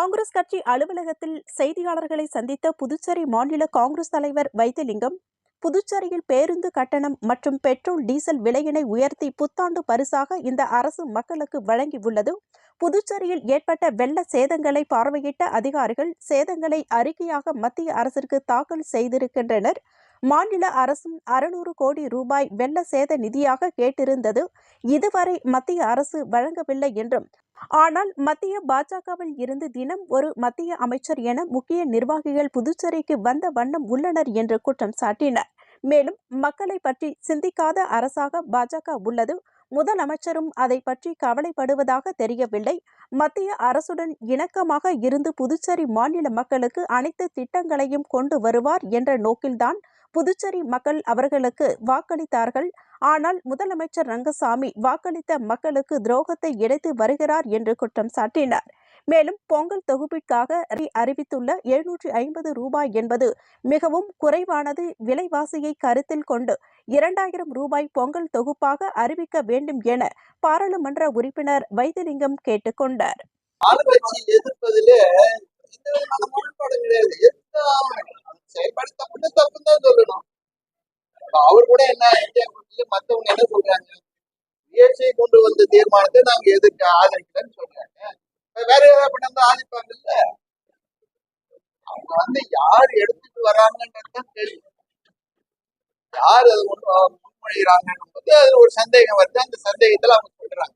காங்கிரஸ் கட்சி அலுவலகத்தில் செய்தியாளர்களை சந்தித்த புதுச்சேரி மாநில காங்கிரஸ் தலைவர் வைத்திலிங்கம் புதுச்சேரியில் பேருந்து கட்டணம் மற்றும் பெட்ரோல் டீசல் விலையினை உயர்த்தி புத்தாண்டு பரிசாக இந்த அரசு மக்களுக்கு வழங்கியுள்ளது. புதுச்சேரியில் ஏற்பட்ட வெள்ள சேதங்களை பார்வையிட்ட அதிகாரிகள் சேதங்களை அறிக்கையாக மத்திய அரசிற்கு தாக்கல் செய்திருக்கின்றனர். மாநில அரசும் அறுநூறு கோடி ரூபாய் வெள்ள சேத நிதியாக கேட்டிருந்தது. இதுவரை மத்திய அரசு வழங்கவில்லை என்றும் ஆனால் மத்திய பாஜகவில் இருந்து தினம் ஒரு மத்திய அமைச்சர் என முக்கிய நிர்வாகிகள் புதுச்சேரிக்கு வந்த வண்ணம் உள்ளனர் என்று குற்றம் சாட்டினர். மேலும் மக்களை பற்றி சிந்திக்காத அரசாக பாஜக உள்ளது. முதலமைச்சரும் அதை பற்றி கவலைப்படுவதாக தெரியவில்லை. மத்திய அரசுடன் இணக்கமாக இருந்து புதுச்சேரி மாநில மக்களுக்கு அனைத்து திட்டங்களையும் கொண்டு வருவார் என்ற நோக்கில்தான் புதுச்சேரி மக்கள் அவர்களுக்கு வாக்களித்தார்கள். ஆனால் முதலமைச்சர் ரங்கசாமி வாக்களித்த மக்களுக்கு துரோகத்தை இழைத்து வருகிறார் என்று குற்றம் சாட்டினார். மேலும் பொங்கல் தொகுப்பிற்காக அறிவித்துள்ள எழுநூற்றி ஐம்பது ரூபாய் என்பது மிகவும் குறைவானது விலைவாசியை கருத்தில் கொண்டு இரண்டாயிரம் ரூபாய் பொங்கல் தொகுப்பாக அறிவிக்க வேண்டும் என பாராளுமன்ற உறுப்பினர் வைத்திலிங்கம் கேட்டுக்கொண்டார் எதிர்ப்பதிலே அவர் கூட என்ன இந்தியா மத்தவங்க என்ன சொல்றாங்க? முயற்சியை கொண்டு வந்த தீர்மானத்தை நாங்க எதிர்க்க ஆதரிக்கலன்னு சொல்றாங்க. வேற ஏதாவது பண்ணா ஆதரிப்பாங்கல்ல? அவங்க வந்து யார் எடுத்துட்டு வராங்கன்றது தெரியும் யார் அது முன் முன்மொழிகிறாங்கன்னும் போது அது ஒரு சந்தேகம் வருது. அந்த சந்தேகத்துல அவங்க சொல்றாங்க.